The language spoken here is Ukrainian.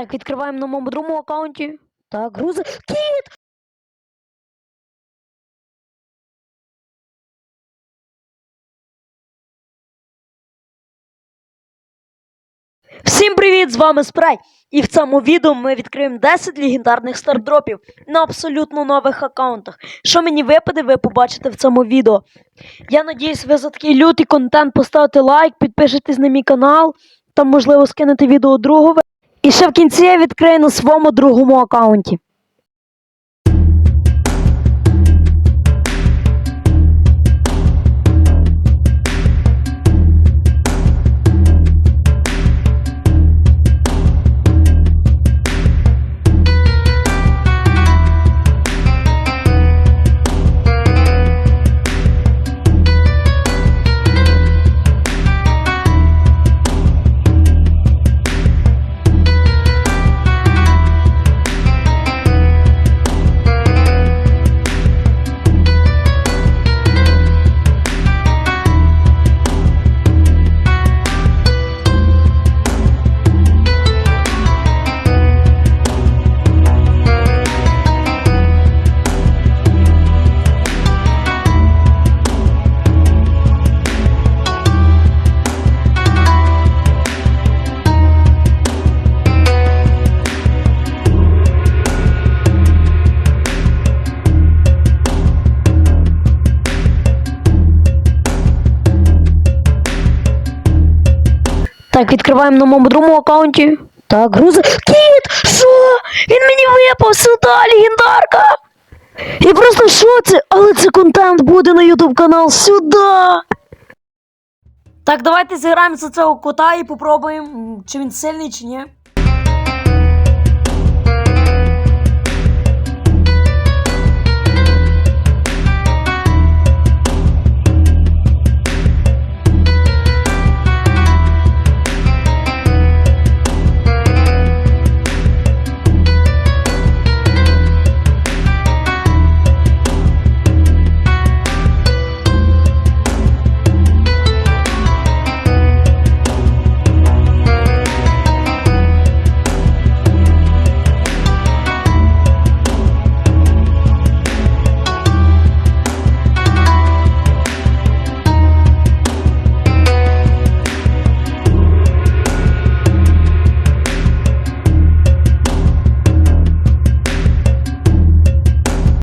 Так, відкриваємо на моєму другому аккаунті. Так, грузи. Кіт! Всім привіт! З вами Спрей. І в цьому відео ми відкриємо 10 легендарних стардропів на абсолютно нових аккаунтах. Що мені випаде, ви побачите в цьому відео. Я надіюсь, ви за такий лютий контент поставите лайк, підпишетесь на мій канал, там можливо скинете відео другове. І ще в кінці я відкрию на своєму другому аккаунті. Так, відкриваємо на моєму другому аккаунті. Так, грузи. Кіт! Що? Він мені випав сюди, легендарка! Я просто що це? але це контент буде на YouTube канал сюди. Так, давайте зіграємо за цього кота і попробуємо, чи він сильний, чи ні.